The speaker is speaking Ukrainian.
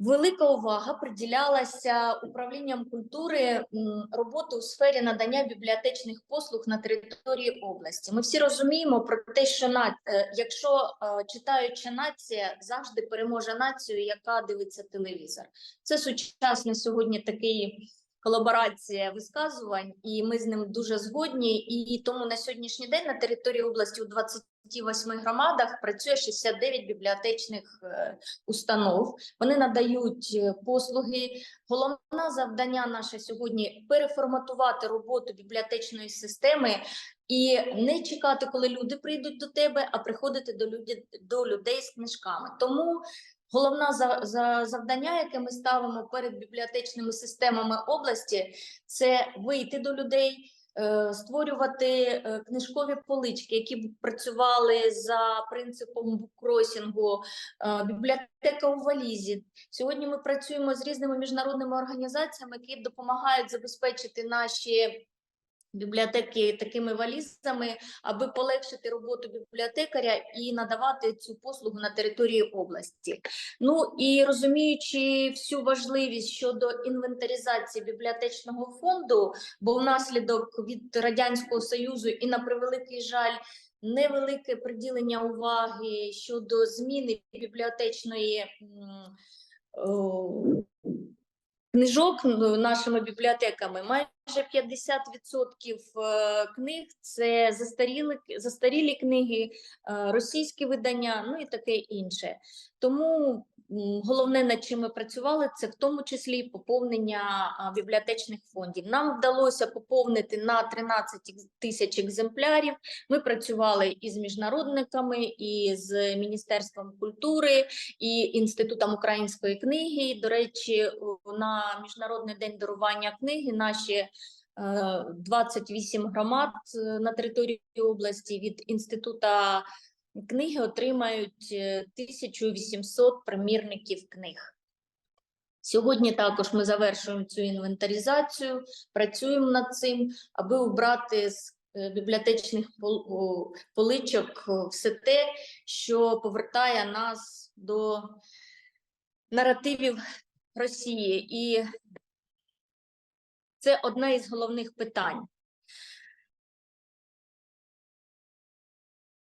Велика увага приділялася управлінням культури роботи у сфері надання бібліотечних послуг на території області. Ми всі розуміємо про те, що на, е, якщо е, читаюча нація завжди переможе націю, яка дивиться телевізор. Це сучасний сьогодні такий колаборація висказувань, і ми з ним дуже згодні. І тому на сьогоднішній день на території області у 28 громадах працює 69 бібліотечних е, установ. Вони надають е, послуги. Головне завдання наше сьогодні переформатувати роботу бібліотечної системи і не чекати, коли люди прийдуть до тебе, а приходити до людей, до людей з книжками. Тому головне за, за завдання, яке ми ставимо перед бібліотечними системами області, це вийти до людей. е, Створювати е, книжкові полички, які б працювали за принципом буккросінгу, е, бібліотека у валізі. Сьогодні ми працюємо з різними міжнародними організаціями, які допомагають забезпечити наші бібліотеки такими валізами, аби полегшити роботу бібліотекаря і надавати цю послугу на території області. Ну і розуміючи всю важливість щодо інвентаризації бібліотечного фонду, бо внаслідок від радянського союзу і на превеликий жаль. Невелике приділення уваги щодо зміни бібліотечної книжок нашими бібліотеками. Майже 50% е, книг це застаріли, застарілі книги, е, російські видання, ну і таке інше. Тому головне, над чим ми працювали, це в тому числі поповнення бібліотечних фондів. Нам вдалося поповнити на 13 тисяч екземплярів. Ми працювали і з міжнародниками, і з Міністерством культури, і Інститутом української книги. До речі, на Міжнародний день дарування книги наші е, 28 громад е, на території області від інститута книги отримають е, 1800 примірників книг. Сьогодні також ми завершуємо цю інвентаризацію, працюємо над цим, аби убрати з е, бібліотечних пол- поличок все те, що повертає нас до наративів Росії. І це одне із головних питань.